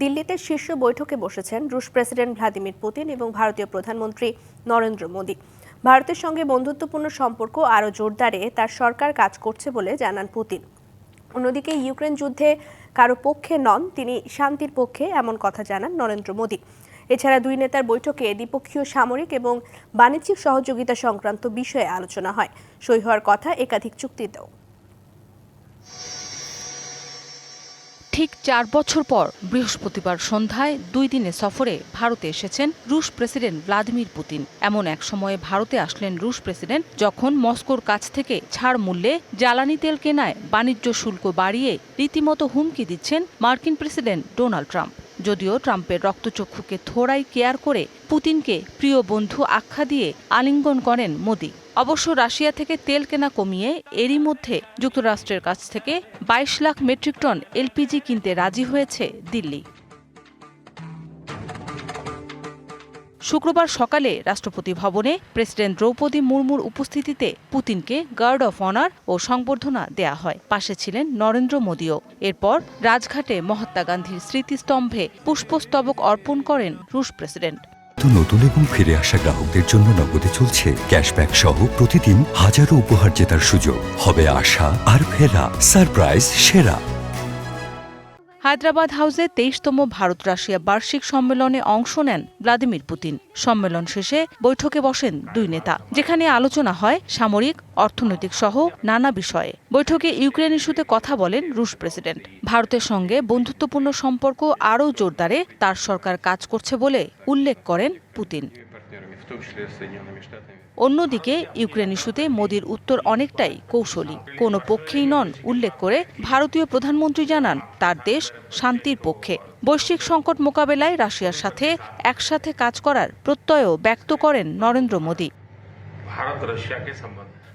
দিল্লিতে শীর্ষ বৈঠকে বসেছেন রুশ প্রেসিডেন্ট ভ্লাদিমির পুতিন এবং ভারতীয় প্রধানমন্ত্রী নরেন্দ্র মোদী। ভারতের সঙ্গে বন্ধুত্বপূর্ণ সম্পর্ক আরও জোরদারে তার সরকার কাজ করছে বলে জানান পুতিন। অন্যদিকে ইউক্রেন যুদ্ধে কারও পক্ষে নন, তিনি শান্তির পক্ষে এমন কথা জানান নরেন্দ্র মোদী। এছাড়া দুই নেতার বৈঠকে দ্বিপক্ষীয় সামরিক এবং বাণিজ্যিক সহযোগিতা সংক্রান্ত বিষয়ে আলোচনা হয়। সই হওয়ার কথা একাধিক চুক্তিতেও। ঠিক চার বছর পর বৃহস্পতিবার সন্ধ্যায় দুই দিনে সফরে ভারতে এসেছেন রুশ প্রেসিডেন্ট ভ্লাদিমির পুতিন। এমন এক সময়ে ভারতে আসলেন রুশ প্রেসিডেন্ট যখন মস্কোর কাছ থেকে ছাড় মূল্যে জ্বালানি তেল কেনায় বাণিজ্য শুল্ক বাড়িয়ে রীতিমতো হুমকি দিচ্ছেন মার্কিন প্রেসিডেন্ট ডোনাল্ড ট্রাম্প। যদিও ট্রাম্পের রক্তচক্ষুকে থোড়াই কেয়ার করে পুতিনকে প্রিয় বন্ধু আখ্যা দিয়ে আলিঙ্গন করেন মোদি। অবশ্য রাশিয়া থেকে তেল কেনা কমিয়ে এরই মধ্যে যুক্তরাষ্ট্রের কাছ থেকে বাইশ লাখ মেট্রিক টন এলপিজি কিনতে রাজি হয়েছে দিল্লি। শুক্রবার সকালে রাষ্ট্রপতি ভবনে প্রেসিডেন্ট দ্রৌপদী মুর্মুর উপস্থিতিতে পুতিনকে গার্ড অফ অনার ও সংবর্ধনা দেয়া হয়। পাশে ছিলেন নরেন্দ্র মোদীও। এরপর রাজঘাটে মহাত্মা গান্ধীর স্মৃতিস্তম্ভে পুষ্পস্তবক অর্পণ করেন রুশ প্রেসিডেন্ট। নতুন এবং ফিরে আসা গ্রাহকদের জন্য নগদে চলছে ক্যাশব্যাক সহ প্রতিদিন হাজারো উপহার জেতার সুযোগ। হবে আশা আর ফেরা। সারপ্রাইজ সেরা। হায়দ্রাবাদ হাউসে তেইশতম ভারত রাশিয়া বার্ষিক সম্মেলনে অংশ নেন ভ্লাদিমির পুতিন। সম্মেলন শেষে বৈঠকে বসেন দুই নেতা, যেখানে আলোচনা হয় সামরিক, অর্থনৈতিক সহ নানা বিষয়ে। বৈঠকে ইউক্রেন ইস্যুতে কথা বলেন রুশ প্রেসিডেন্ট। ভারতের সঙ্গে বন্ধুত্বপূর্ণ সম্পর্ক আরও জোরদারে তার সরকার কাজ করছে বলে উল্লেখ করেন পুতিন। অন্যদিকে, ইউক্রেন ইস্যুতে মোদির উত্তর অনেকটাই কৌশলী। কোনো পক্ষেই নন, উল্লেখ করে ভারতীয় প্রধানমন্ত্রী জানান, তার দেশ শান্তির পক্ষে। বৈশ্বিক সংকট মোকাবেলায় রাশিয়ার সাথে একসাথে কাজ করার প্রত্যয়ও ব্যক্ত করেন নরেন্দ্র মোদী।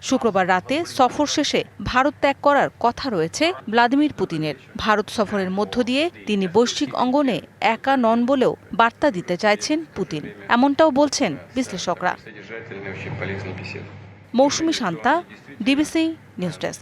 শুক্রবার রাতে সফর শেষে ভারত ত্যাগ করার কথা রয়েছে ভ্লাদিমির পুতিনের। ভারত সফরের মধ্য দিয়ে তিনি বৈশ্বিক অঙ্গনে একা নন বলেও বার্তা দিতে চাইছেন পুতিন। এমনটাও বলছেন বিশ্লেষকরা। Mousumi Shanta, DBC news desk.